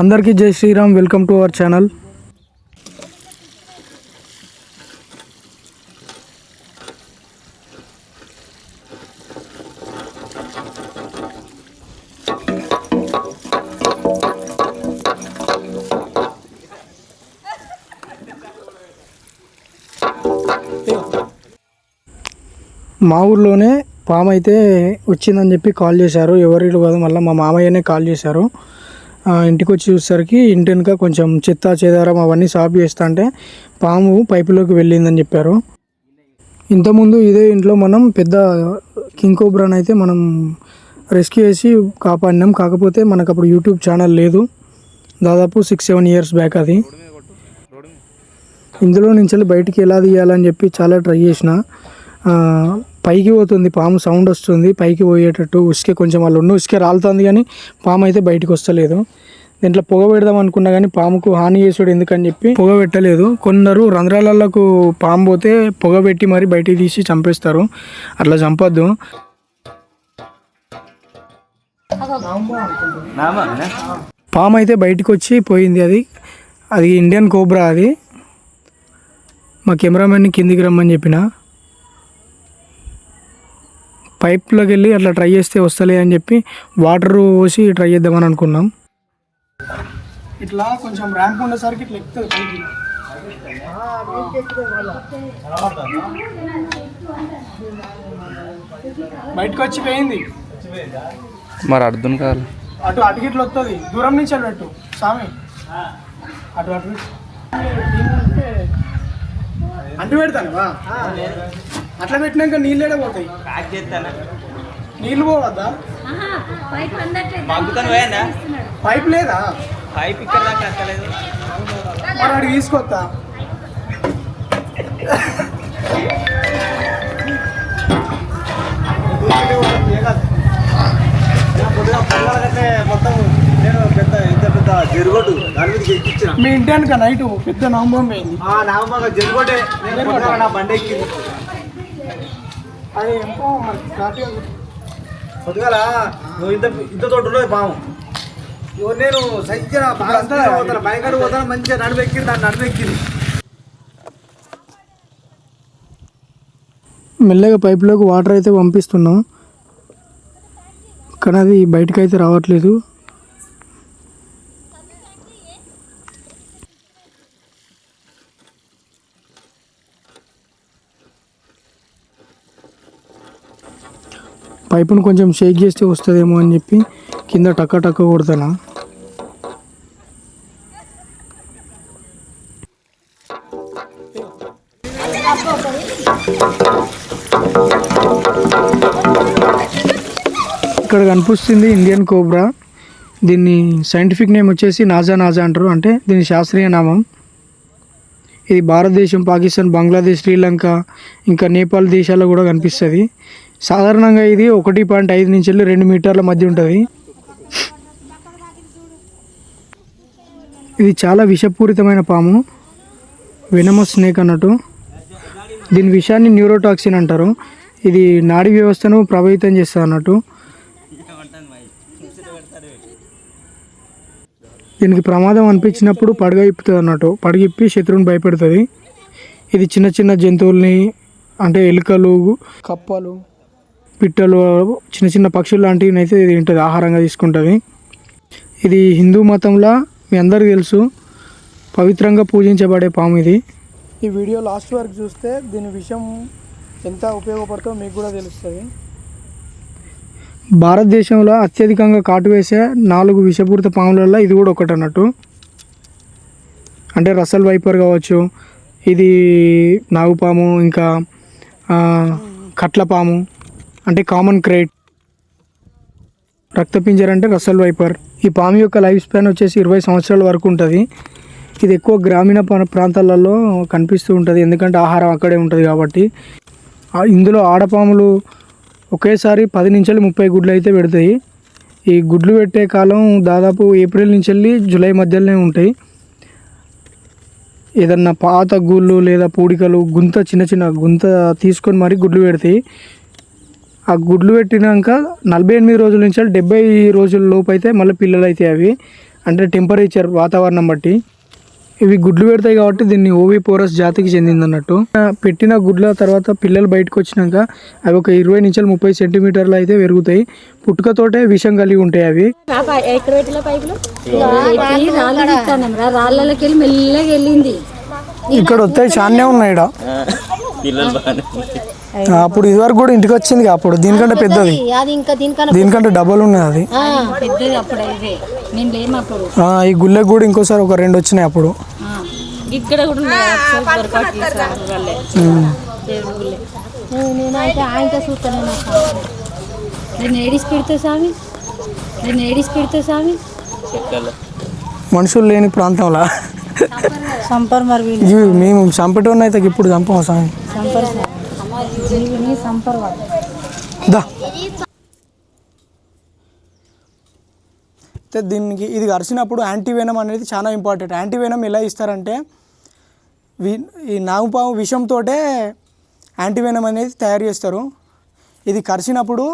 అందరికీ జై Shriram welcome to our channel. మా ఊర్లోనే పాము అయితే వచ్చిందని చెప్పి కాల్ చేశారు. ఎవరు కాదు మళ్ళీ మా మామయ్యనే కాల్ చేశారు. ఇంటికి వచ్చి చూసేసరికి ఇంటి వెనుక కొంచెం చెత్త చెదారం అవన్నీ సాఫ్ చేస్తా అంటే పాము పైపులోకి వెళ్ళిందని చెప్పారు. ఇంతకుముందు ఇదే ఇంట్లో మనం పెద్ద కింగ్ కోబ్రాన్ అయితే మనం రెస్క్యూ చేసి కాపాడినాం. కాకపోతే మనకు అప్పుడు యూట్యూబ్ ఛానల్ లేదు. దాదాపు సిక్స్ సెవెన్ ఇయర్స్ బ్యాక్ అది. ఇందులో నుంచి వెళ్ళి బయటికి ఎలా తీయాలని చెప్పి చాలా ట్రై చేసిన. పైకి పోతుంది పాము సౌండ్ వస్తుంది పైకి పోయేటట్టు ఉసుకే కొంచెం వాళ్ళు ఉన్న ఉసుకే రాలుతుంది కానీ పాము అయితే బయటికి వస్తలేదు. దీంట్లో పొగ పెడదాం అనుకున్నా కానీ పాముకు హాని చేసాడు ఎందుకని చెప్పి పొగ పెట్టలేదు. కొందరు రంధ్రాలకు పాము పోతే పొగ పెట్టి మరి బయటికి తీసి చంపేస్తారు. అట్లా చంపొద్దు. పాము అయితే బయటికి వచ్చి పోయింది అది. అది ఇండియన్ కోబ్రా అది. మా కెమెరామెన్ని కిందికి రమ్మని చెప్పిన. పైప్లోకి వెళ్ళి అట్లా ట్రై చేస్తే వస్తలే అని చెప్పి వాటర్ పోసి ట్రై చేద్దామని అనుకున్నాం. ఇట్లా కొంచెం ర్యాంప్ ఉండేసరికి ఇట్లా ఎక్కుతుంది పైకి. బయటకు వచ్చి పోయింది. మరి అర్థం కాదు అటు అటు ఇట్లా వస్తుంది దూరం నుంచి అటు పెట్టు స్వామి. అటు అటు. అంటు పెడతానువా అట్లా పెట్టినాక నీళ్ళు ఏడ పోతాయి? నీళ్ళు పోవద్దా? పైపు పంపుతాను లేదా? పైప్ ఇక్కడ దాకా మరి అడిగి తీసుకొస్తా. మొత్తం నేను పెద్ద ఇంత పెద్ద జరుగొట్టు దాని మీద ఎక్కించిన మీ ఇంటి వెనక నైట్ పెద్ద నమ్మకం పోయింది. ఆ నాగమ్మ జరుగొట్టే నా బండి ఎక్కింది. అది ఎంతో మరి పొద్దుగాల నువ్వు ఇంత ఇంత తోట ఉన్నది పాము నేను సైజన బాగా పోతాను బయకాడు పోతాను మంచిగా నడుము ఎక్కింది దాన్ని నడుము ఎక్కింది మెల్లగా పైపులోకి వాటర్ అయితే పంపిస్తున్నాం. కానీ అది బయటకు అయితే రావట్లేదు. పైపును కొంచెం షేక్ చేస్తే వస్తుందేమో అని చెప్పి కింద టక్క టక్క కొడతాను? ఇక్కడ కనిపిస్తుంది ఇండియన్ కోబ్రా. దీన్ని సైంటిఫిక్ నేమ్ వచ్చేసి నాజా నాజా అంటారు. అంటే దీని శాస్త్రీయ నామం. ఇది భారతదేశం పాకిస్తాన్ బంగ్లాదేశ్ శ్రీలంక ఇంకా నేపాల్ దేశాల్లో కూడా కనిపిస్తుంది. సాధారణంగా ఇది ఒకటి పాయింట్ ఐదు నుంచి వెళ్ళి రెండు మీటర్ల మధ్య ఉంటుంది. ఇది చాలా విషపూరితమైన పాము. వెనమస్ స్నేక్ అన్నట్టు. దీని విషాన్ని న్యూరోటాక్సిన్ అంటారు. ఇది నాడీ వ్యవస్థను ప్రభావితం చేస్తుంది అన్నట్టు. దీనికి ప్రమాదం అనిపించినప్పుడు పడగ ఇప్పుతుంది అన్నట్టు. పడగ ఇప్పి శత్రువుని భయపెడుతుంది. ఇది చిన్న చిన్న జంతువుల్ని అంటే ఎలుకలు కప్పలు పిట్టలు చిన్న చిన్న పక్షులు లాంటివి అయితే ఇది తింటుంది ఆహారంగా తీసుకుంటుంది. ఇది హిందూ మతంలో మీ అందరికీ తెలుసు. పవిత్రంగా పూజించబడే పాము ఇది. ఈ వీడియో లాస్ట్ వరకు చూస్తే దీని విషయం ఎంత ఉపయోగపడుతుందో మీకు కూడా తెలుస్తుంది. భారతదేశంలో అత్యధికంగా కాటు వేసే నాలుగు విషపూరిత పాములలో ఇది కూడా ఒకటి అన్నట్టు. అంటే రసల్ వైపర్ కావచ్చు ఇది నాగుపాము ఇంకా కట్లపాము అంటే కామన్ క్రైట్ రక్తపింజర్ అంటే రసల్ వైపర్ ఈ పాము యొక్క లైఫ్ స్పాన్ వచ్చేసి ఇరవై సంవత్సరాల వరకు ఉంటుంది. ఇది ఎక్కువ గ్రామీణ ప్రాంతాలలో కనిపిస్తూ ఉంటుంది. ఎందుకంటే ఆహారం అక్కడే ఉంటుంది కాబట్టి. ఇందులో ఆడపాములు ఒకేసారి పది నుంచి ముప్పై గుడ్లు అయితే పెడతాయి. ఈ గుడ్లు పెట్టే కాలం దాదాపు ఏప్రిల్ నుంచి వెళ్ళి జూలై మధ్యలోనే ఉంటాయి. ఏదన్నా పాత గూళ్ళు లేదా పూడికలు గుంత చిన్న చిన్న గుంత తీసుకొని మరి గుడ్లు పెడతాయి. ఆ గుడ్లు పెట్టినాక నలభై ఎనిమిది రోజుల నుంచి డెబ్బై రోజుల లోపు అయితే మళ్ళీ పిల్లలు అయితే అవి అంటే టెంపరేచర్ వాతావరణం బట్టి. ఇవి గుడ్లు పెడతాయి కాబట్టి దీన్ని ఓవి పోరస్ జాతికి చెందింది అన్నట్టు. పెట్టిన గుడ్ల తర్వాత పిల్లలు బయటకు వచ్చినాక అవి ఒక ఇరవై నుంచి ముప్పై సెంటీమీటర్లు అయితే పెరుగుతాయి. పుట్టుకతోటే విషం కలిగి ఉంటాయి అవి. ఇక్కడ వస్తాయి చాలానే ఉన్నాయి ఈడ. పిల్లలు బాగానే ఆ, అప్పుడు ఇదివరకు కూడా ఇంటికి వచ్చింది అప్పుడు దీనికంటే పెద్దది. అది ఇంకా దీనికన్నా దీనికంటే డబల్ ఉన్నది అది. ఆ, పెద్దది అప్పుడు ఇదే మేము లేము అప్పుడు. ఆ, ఈ గుళ్ళకి కూడా ఇంకోసారి ఒక రెండు వచ్చినాయి అప్పుడు. ఆ, ఇక్కడ కూడా ఉన్నాయి. ఒకసారి దొరకట్లేదు సార్ వాళ్ళే. దేవుడి గుళ్ళే. నేను- నేనైతే ఆయనతో చూస్తాను నాకు నేను ఏడిసి పెడితే స్వామి. నేను ఏడిసి పెడితే స్వామి. చెక్కలు మనుషులు లేని ప్రాంతంలో. సంపర్ మరి మేము చంపటోని అయితే ఇప్పుడు చంపం స్వామి. సంపర్ సంపర్ దా. అయితే దీనికి ఇది కరిచినప్పుడు యాంటీవెనం అనేది చాలా ఇంపార్టెంట్. యాంటీవెనం ఎలా ఇస్తారంటే వి ఈ నాగుపాము విషంతో యాంటీవెనం అనేది తయారు చేస్తారు. ఇది కరిచినప్పుడు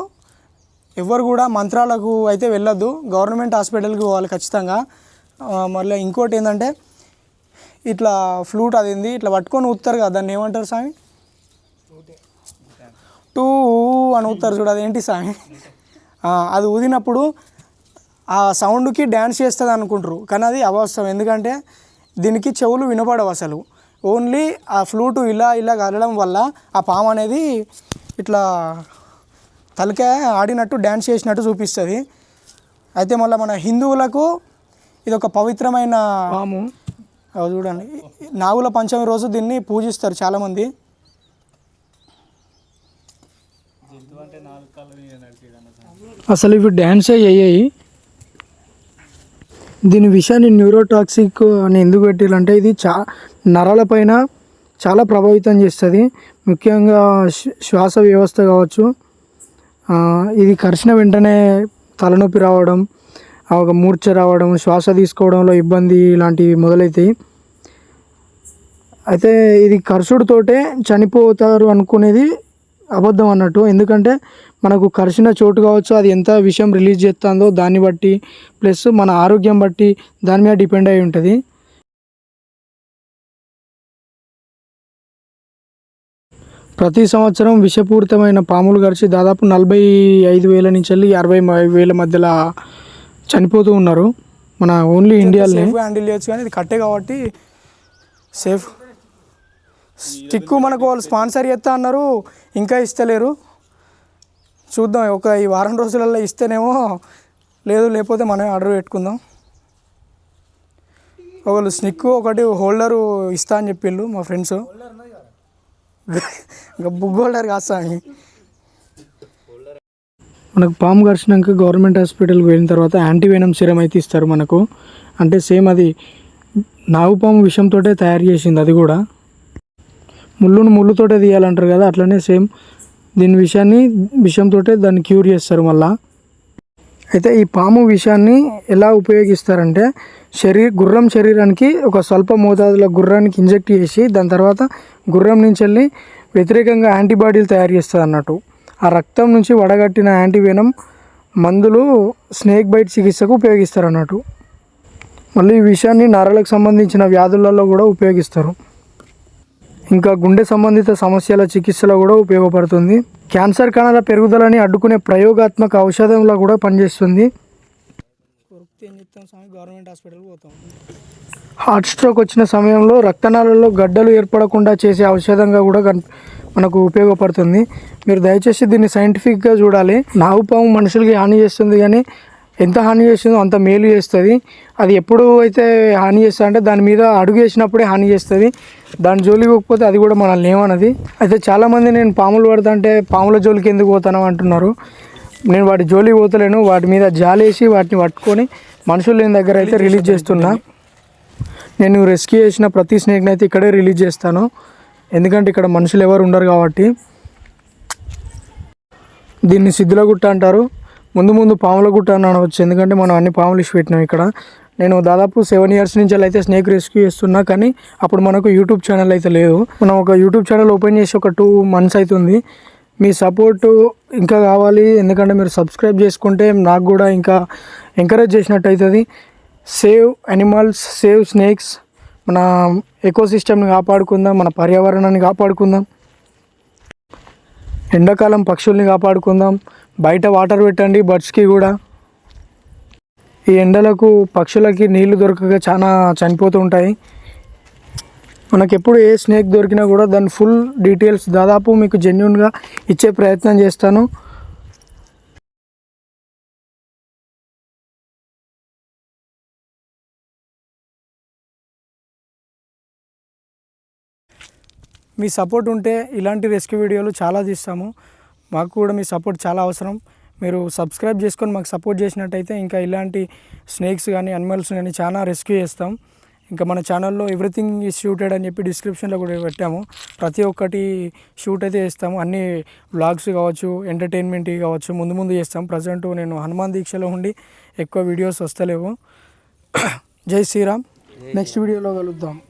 ఎవరు కూడా మంత్రాలకు అయితే వెళ్ళొద్దు. గవర్నమెంట్ హాస్పిటల్కి పోవాలి ఖచ్చితంగా. మళ్ళీ ఇంకోటి ఏంటంటే ఇట్లా ఫ్లూట్ అదింది? ఇట్లా పట్టుకొని ఊతారు కదా దాన్ని ఏమంటారు స్వామి? టూ అని ఊతారు చూడు అదేంటి స్వామి? అది ఊదినప్పుడు ఆ సౌండ్కి డ్యాన్స్ చేస్తుంది అనుకుంటారు కానీ అది అవాస్తవం. ఎందుకంటే దీనికి చెవులు వినపడవు అసలు. ఓన్లీ ఆ ఫ్లూటు ఇలా ఇలా కలడం వల్ల ఆ పాము అనేది ఇట్లా తలకే ఆడినట్టు డ్యాన్స్ చేసినట్టు చూపిస్తుంది. అయితే మళ్ళీ మన హిందువులకు ఇది ఒక పవిత్రమైన పాము. చూడండి. నాగుల పంచమి రోజు దీన్ని పూజిస్తారు చాలామంది. అసలు ఇవి డ్యాన్సే అయ్యాయి దీని విషయాన్ని న్యూరోటాక్సిక్ అని ఎందుకు పెట్టారంటే ఇది చా నరాలపైన చాలా ప్రభావితం చేస్తుంది. ముఖ్యంగా శ్వాస వ్యవస్థ కావచ్చు. ఇది కరిచిన వెంటనే తలనొప్పి రావడం ఆ, ఒక మూర్ఛ రావడం శ్వాస తీసుకోవడంలో ఇబ్బంది ఇలాంటివి మొదలవుతాయి అయితే ఇది కరుసుడుతోటే చనిపోతారు అనుకునేది అబద్ధం అన్నట్టు. ఎందుకంటే మనకు కరిసిన చోటు కావచ్చు అది ఎంత విషయం రిలీజ్ చేస్తుందో దాన్ని బట్టి ప్లస్ మన ఆరోగ్యం బట్టి దాని మీద డిపెండ్ అయి ఉంటుంది. ప్రతి సంవత్సరం విషపూరితమైన పాములు కరిచి దాదాపు నలభై ఐదు వేల నుంచి వెళ్ళి అరవై వేల మధ్యలో చనిపోతూ ఉన్నారు. మన ఓన్లీ ఇండియాలో హ్యాండిల్ చేయొచ్చు కానీ ఇది కట్టే కాబట్టి సేఫ్ స్టిక్ మనకు వాళ్ళు స్పాన్సర్ చేస్తా అన్నారు ఇంకా ఇస్తలేరు. చూద్దాం ఒక ఈ వారం రోజులలో ఇస్తేనేమో లేదు లేకపోతే మనమే ఆర్డర్ పెట్టుకుందాం. ఒకళ్ళు స్నిక్ ఒకటి హోల్డరు ఇస్తా అని చెప్పిళ్ళు మా ఫ్రెండ్స్. బుగ్ బుక్ హోల్డర్ కాస్తా అని మనకు పాము కరిచినాక గవర్నమెంట్ హాస్పిటల్కి వెళ్ళిన తర్వాత యాంటీవెనం సిరం అయితే ఇస్తారు మనకు. అంటే సేమ్ అది నాగుపాము విషంతో తయారు చేసింది అది కూడా. ముళ్ళును ముళ్ళుతోటే తీయాలంటారు కదా అట్లనే సేమ్ దీని విషయాన్ని విషయంతో దాన్ని క్యూర్ చేస్తారు మళ్ళా. అయితే ఈ పాము విషాన్ని ఎలా ఉపయోగిస్తారంటే శరీర గుర్రం శరీరానికి ఒక స్వల్ప మోతాదులో గుర్రానికి ఇంజెక్ట్ చేసి దాని తర్వాత గుర్రం నుంచి వెళ్ళి వ్యతిరేకంగా యాంటీబాడీలు తయారు చేస్తుంది అన్నట్టు. ఆ రక్తం నుంచి వడగట్టిన యాంటీవెనం మందులు స్నేక్ బైట్ చికిత్సకు ఉపయోగిస్తారు అన్నట్టు. మళ్ళీ ఈ విషయాన్ని నరలకు సంబంధించిన వ్యాధులలో కూడా ఉపయోగిస్తారు. ఇంకా గుండె సంబంధిత సమస్యల చికిత్సలో కూడా ఉపయోగపడుతుంది. క్యాన్సర్ కణాల పెరుగుదలని అడ్డుకునే ప్రయోగాత్మక ఔషధంలో కూడా పనిచేస్తుంది. హార్ట్ స్ట్రోక్ వచ్చిన సమయంలో రక్తనాళాల్లో గడ్డలు ఏర్పడకుండా చేసే ఔషధంగా కూడా కన్ మనకు ఉపయోగపడుతుంది. మీరు దయచేసి దీన్ని సైంటిఫిక్గా చూడాలి. నాగుపాము మనుషులకి హాని చేస్తుంది కానీ ఎంత హాని చేస్తుందో అంత మేలు చేస్తుంది. అది ఎప్పుడు అయితే హాని చేస్తుంది అంటే దాని మీద అడుగు వేసినప్పుడే హాని చేస్తుంది. దాని జోలికి పోకపోతే అది కూడా మనల్ని ఏమన్నది అయితే చాలామంది నేను పాములు పడతాంటే పాముల జోలికి ఎందుకు పోతాను అంటున్నారు. నేను వాటి జోలికి పోతలేను. వాటి మీద జాలేసి వాటిని పట్టుకొని మనుషులు లేని దగ్గర అయితే రిలీజ్ చేస్తున్నా. నేను రెస్క్యూ చేసిన ప్రతి స్నేక్ని అయితే ఇక్కడే రిలీజ్ చేస్తాను. ఎందుకంటే ఇక్కడ మనుషులు ఎవరు ఉండరు కాబట్టి. దీన్ని సిద్ధుల గుట్ట అంటారు. ముందు ముందు పాముల గుట్ట అని అనవచ్చు. ఎందుకంటే మనం అన్ని పాములు ఇచ్చి పెట్టినాం ఇక్కడ. నేను దాదాపు సెవెన్ ఇయర్స్ నుంచి అయితే స్నేక్ రెస్క్యూ చేస్తున్నా కానీ అప్పుడు మనకు యూట్యూబ్ ఛానల్ అయితే లేదు. మనం ఒక యూట్యూబ్ ఛానల్ ఓపెన్ చేసి ఒక టూ మంత్స్ అవుతుంది మీ సపోర్ట్ ఇంకా కావాలి. ఎందుకంటే మీరు సబ్స్క్రైబ్ చేసుకుంటే నాకు కూడా ఇంకా ఎంకరేజ్ చేసినట్టు అవుతుంది. సేవ్ అనిమల్స్ సేవ్ స్నేక్స్ మన ఎకోసిస్టమ్ని కాపాడుకుందాం మన పర్యావరణాన్ని కాపాడుకుందాం. ఎండాకాలం పక్షుల్ని కాపాడుకుందాం. బయట వాటర్ పెట్టండి బర్డ్స్కి కూడా. ఈ ఎండలకు పక్షులకి నీళ్ళు దొరకక చాలా చనిపోతూ ఉంటాయి. మనకు ఎప్పుడు ఏ స్నేక్ దొరికినా కూడా దాని ఫుల్ డీటెయిల్స్ దాదాపు మీకు జెన్యున్గా ఇచ్చే ప్రయత్నం చేస్తాను. మీ సపోర్ట్ ఉంటే ఇలాంటి రెస్క్యూ వీడియోలు చాలా తీస్తాము. మాకు కూడా మీ సపోర్ట్ చాలా అవసరం. మీరు సబ్స్క్రైబ్ చేసుకొని మాకు సపోర్ట్ చేసినట్టయితే ఇంకా ఇలాంటి స్నేక్స్ కానీ అనిమల్స్ కానీ చాలా రెస్క్యూ చేస్తాం. ఇంకా మన ఛానల్లో ఎవ్రీథింగ్ ఈ షూటెడ్ అని చెప్పి డిస్క్రిప్షన్లో కూడా పెట్టాము. ప్రతి ఒక్కటి షూట్ అయితే చేస్తాము. అన్ని వ్లాగ్స్ కావచ్చు ఎంటర్టైన్మెంట్ కావచ్చు ముందు ముందు చేస్తాం. ప్రజెంట్ నేను హనుమాన్ దీక్షలో ఉండి ఎక్కువ వీడియోస్ వస్తలేవు. జై శ్రీరామ్. నెక్స్ట్ వీడియోలో కలుద్దాం.